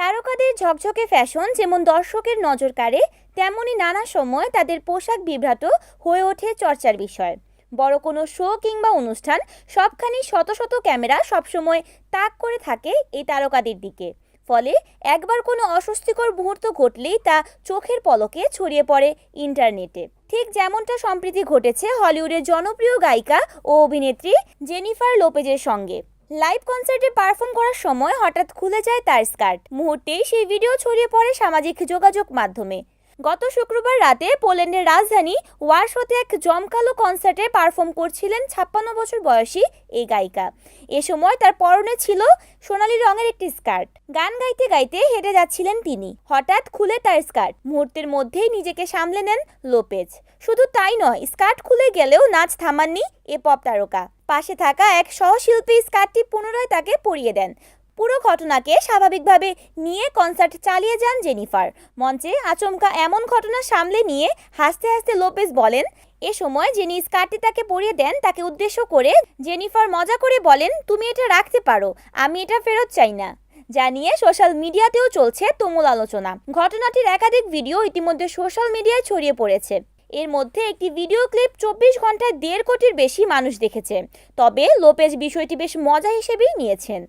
তারকাদের ঝকঝকে ফ্যাশন যেমন দর্শকের নজর কাড়ে তেমনই নানা সময় তাদের পোশাক বিভ্রাট হয়ে ওঠে চর্চার বিষয়। বড় কোনো শো কিংবা অনুষ্ঠান সবখানি শত শত ক্যামেরা সবসময় তাক করে থাকে এই তারকাদের দিকে। ফলে একবার কোনো অস্বস্তিকর মুহূর্ত ঘটলেই তা চোখের পলকে ছড়িয়ে পড়ে ইন্টারনেটে। ঠিক যেমনটা সম্প্রতি ঘটেছে হলিউডের জনপ্রিয় গায়িকা ও অভিনেত্রী জেনিফার লোপেজের সঙ্গে। লাইভ কনসার্টে পারফর্ম করার সময় হঠাৎ খুলে যায় তার স্কার্ট মুহূর্তেই সেই ভিডিও ছড়িয়ে পড়ে সামাজিক যোগাযোগ মাধ্যমে। গত শুক্রবার রাতে পোল্যান্ডের রাজধানী ওয়ারশোতে এক জমকালো কনসার্টে পারফর্ম করছিলেন ছাপ্পান্ন বছর বয়সী এই গায়িকা। এ সময় তার পরনে ছিল সোনালী রঙের একটি স্কার্ট। গান গাইতে গাইতে হেঁটে যাচ্ছিলেন তিনি। হঠাৎ খুলে তার স্কার্ট। মুহূর্তের মধ্যেই নিজেকে সামলে নেন লোপেজ। শুধু তাই নয়, স্কার্ট খুলে গেলেও নাচ থামাননি এ পপ তারকা। পাশে থাকা এক সহশিল্পী স্কার্টটি পুনরায় তাকে পরিয়ে দেন। পুরো ঘটনাকে স্বাভাবিকভাবে নিয়ে কনসার্ট চালিয়ে যান জেনিফার। মঞ্চে আচমকা এমন ঘটনা সামলে নিয়ে হাসতে হাসতে লোপেজ বলেন, এ সময় যিনি স্কার্টটি তাকে পরিয়ে দেন, তাকে উদ্দেশ্য করে জেনিফার মজা করে বলেন, তুমি এটা রাখতে পারো, আমি এটা ফেরত চাই না। যা নিয়ে সোশ্যাল মিডিয়াতেও চলছে তুমুল আলোচনা। ঘটনাটির একাধিক ভিডিও ইতিমধ্যে সোশ্যাল মিডিয়ায় ছড়িয়ে পড়েছে। এর মধ্যে একটি ভিডিও ক্লিপ চব্বিশ ঘন্টায় দেড় কোটির বেশি মানুষ দেখেছে। তবে লোপেজ বিষয়টি বেশ মজা হিসেবেই নিয়েছেন।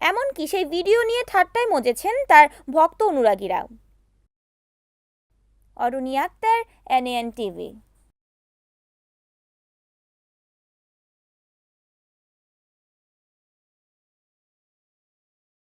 এমনকি সেই ভিডিও নিয়ে ঠাট্টায় মজেছেন তার ভক্ত অনুরাগীরাও। Aruni Akter NN TV